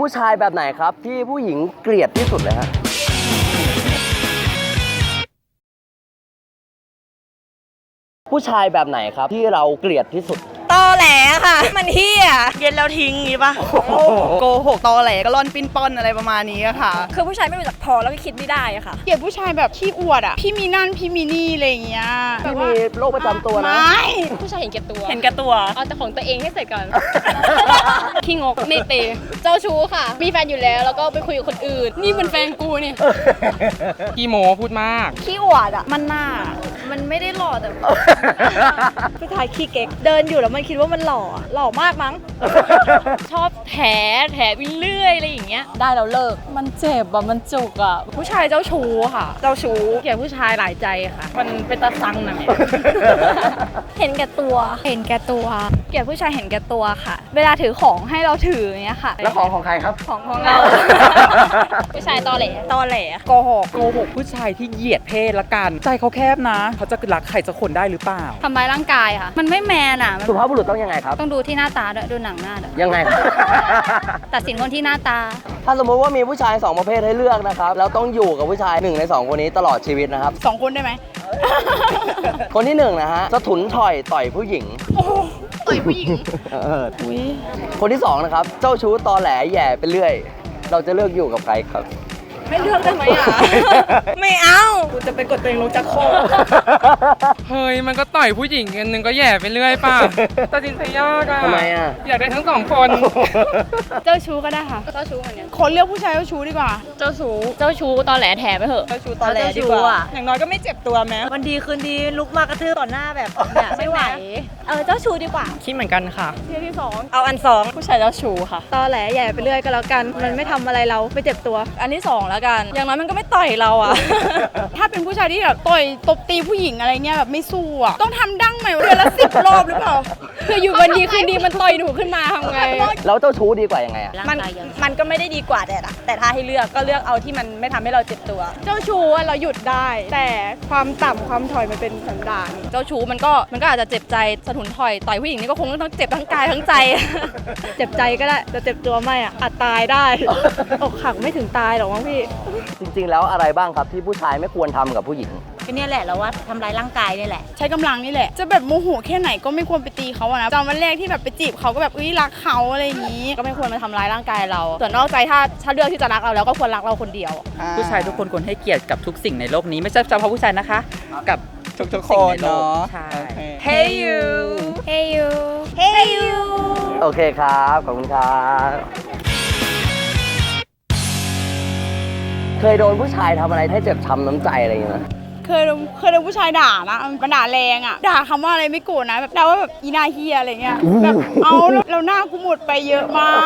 ผู้ชายแบบไหนครับ ที่ผู้หญิงเกลียดที่สุดเลยฮะผู้ชายแบบไหนครับที่เราเกลียดที่สุด แหลค่ะ มันเฮียเย็นแล้วทิ้งงี้ปะโกหกตอแหลก็ล่อนปิ้นป้อนอะไรประมาณนี้อะค่ะ คือผู้ชายไม่รู้จักพอแล้วก็คิดไม่ได้อะค่ะเกลียดผู้ชายแบบขี้อวดอะพี่มีนั่นพี่มีนี่อะไรอย่างเงี้ยแบที่บว่ามีโรคประจำตัวนะไม่ผู้ชายเห็นแก่ตัว เห็นแกับตัวเอาแต่ของตัวเองให้เสร็จก่อนขี้งกไม่เตะเจ้าชู้ค่ะ มีแฟนอยู่แล้วแล้วก็ไปคุยกับคนอื่น นี่เป็นแฟนกูเนี่ยพี่โมพูดมากขี้อวดอะมันหน้า มันไม่ได้หล่อแต่ ผู้ชายขี้เก๊กเดินอยู่แล้วมันคิดว่ามันหล่ออะหล่อมากมั้ง ชอบแถแถไปเรื่อยอะไรอย่างเงี้ย ได้แล้วเลิก มันเจ็บอะมันจุกอะผู้ชายเจ้าชู้ค่ะ เจ้าชู้เกลียดผู้ชายหลายใจค่ะ มันเป็นตาซังนะแม่เห็นแก่ตัว เห็นแก่ตัว เกลียดผู้ชายเห็นแก่ตัวค่ะ เวลาถือของให้เราถืออย่างเงี้ยค่ะ แล้วของของใครครับ ของของเรา ผู้ชายตอแหลตอแหลโกหกโกหกผู้ชายที่เหยียดเพศละกัน ใจเขาแคบนะเขาจะรักใครสักคนได้หรือเปล่า ทำร้ายร่างกายค่ะ มันไม่แมนอะมันสุภาพบุรุษต้องยังไงครับ ต้องดูที่หน้าตาด้วยดูหนังหน้าด้วยยังไงครับตัดสินคนที่หน้าตา ถ้าสมมติว่ามีผู้ชายสองประเภทให้เลือกนะครับแล้วต้องอยู่กับผู้ชายหนึ่งในสองคนนี้ตลอดชีวิตนะครับ สองคนได้ไหม คนที่หนึ่งนะฮะสะถุนถอยต่อยผู้หญิง ต่อยผู้หญิง เออคนที่สองนะครับ เจ้าชู้ตอแหลแหย่ไปเรื่อย เราจะเลือกอยู่กับใครครับ ไม่เลือกได้ไหมอะ ไม่เอากูจะไปกดตัวเองลงจากโคกเฮ้ยมันก็ต่อยผู้หญิงกันหนึ่งก็แหย่ไปเรื่อยป่ะตัดสินใจยากอะทำไมอะอยากได้ทั้งสองคน เจ้าชู้ก็ได้ค่ะ เจ้าชู้เหมือนกันคนเลือกผู้ชายเจ้าชู้ดีกว่า เจ้าชู้เจ้าชู้ตอแหลแถไปเถอะเจ้าชู้ตอแหลดีกว่า อย่างน้อยก็ไม่เจ็บตัวแม้วันดีคืนดีลุกมากระทืบต่อหน้าแบบเนี่ยไม่ไหว เออเจ้าชู้ดีกว่าคิดเหมือนกันค่ะ เที่ยวที่สองเอาอันสองผู้ชายเจ้าชู้ค่ะ ตอแหลใหญ่ไปเรื่อยก็แล้วกัน มันไม่ทำอะไรเราไม่เจ็บตัว อันที่สองแล้วกัน อย่างน้อยมันก็ไม่ต่อยเราอะ ถ้าเป็นผู้ชายที่แบบต่อยตบตีผู้หญิงอะไรเงี้ยแบบไม่สู้อะต้องทำดั้งใหม่เดือนละสิบรอบหรือเปล่า คืออยู่วันดีคืนดีมันต่อยหนูขึ้นมาทำไง แล้วเจ้าชู้ดีกว่ายังไงอะมันมันก็ไม่ได้ดีกว่าแต่ละแต่ถ้าให้เลือกก็เลือกเอาที่มันไม่ทำให้เราเจ็บตัว เจ้าชู้อะเราหยุดได้ แต่ความต่ำความถอยมันเป็นสันดาน เจ้าชู้มันก็มันก็อาจจะเจ็บใจสะทุนถอยต่อยผู้หญิงนี่ก็คงต้องเจ็บทั้งกายทั้งใจ เจ็บใจก็ได้แต่เจ็บตัวไม่อะอาจตายได้ อกหักไม่ถึงตายหรอกมั้งพี่ จริง ๆ แล้วอะไรบ้างครับที่ผู้ชายไม่ควรทำกับผู้หญิง ก็เนี่ยแหละเราว่าทำร้ายร่างกายเนี่ยแหละ ใช้กำลังนี่แหละ จะแบบโมโหแค่ไหนก็ไม่ควรไปตีเขาอะนะตอนวันแรกที่แบบไปจีบเขาก็แบบเอ้ยรักเขาอะไรอย่างนี้ ก็ไม่ควรมาทำร้ายร่างกายเรา ส่วนนอกใจถ้าถ้าเลือกที่จะรักเราแล้วก็ควรรักเราคนเดียว ผู้ชายทุกคนควรให้เกียรติกับทุกสิ่งในโลกนี้ไม่ใช่เฉพาะผู้ชายนะคะ กับทุกๆสิ่งคนในโลกเนาะใช่ Hey you Hey you Hey you โอเคครับ ขอบคุณครับ เคยโดนผู้ชายทำอะไรให้เจ็บช้ำน้ำใจอะไรอย่างเงี้ยไหม เคยโดนเคยโดนผู้ชายด่านะมันด่าแรงอะด่าคำว่าอะไรไม่โกรธนะแบบด่าว่าแบบอีนาเฮียอะไรเงี้ยแบบเอาแล้วเราหน้ากูหมดไปเยอะมาก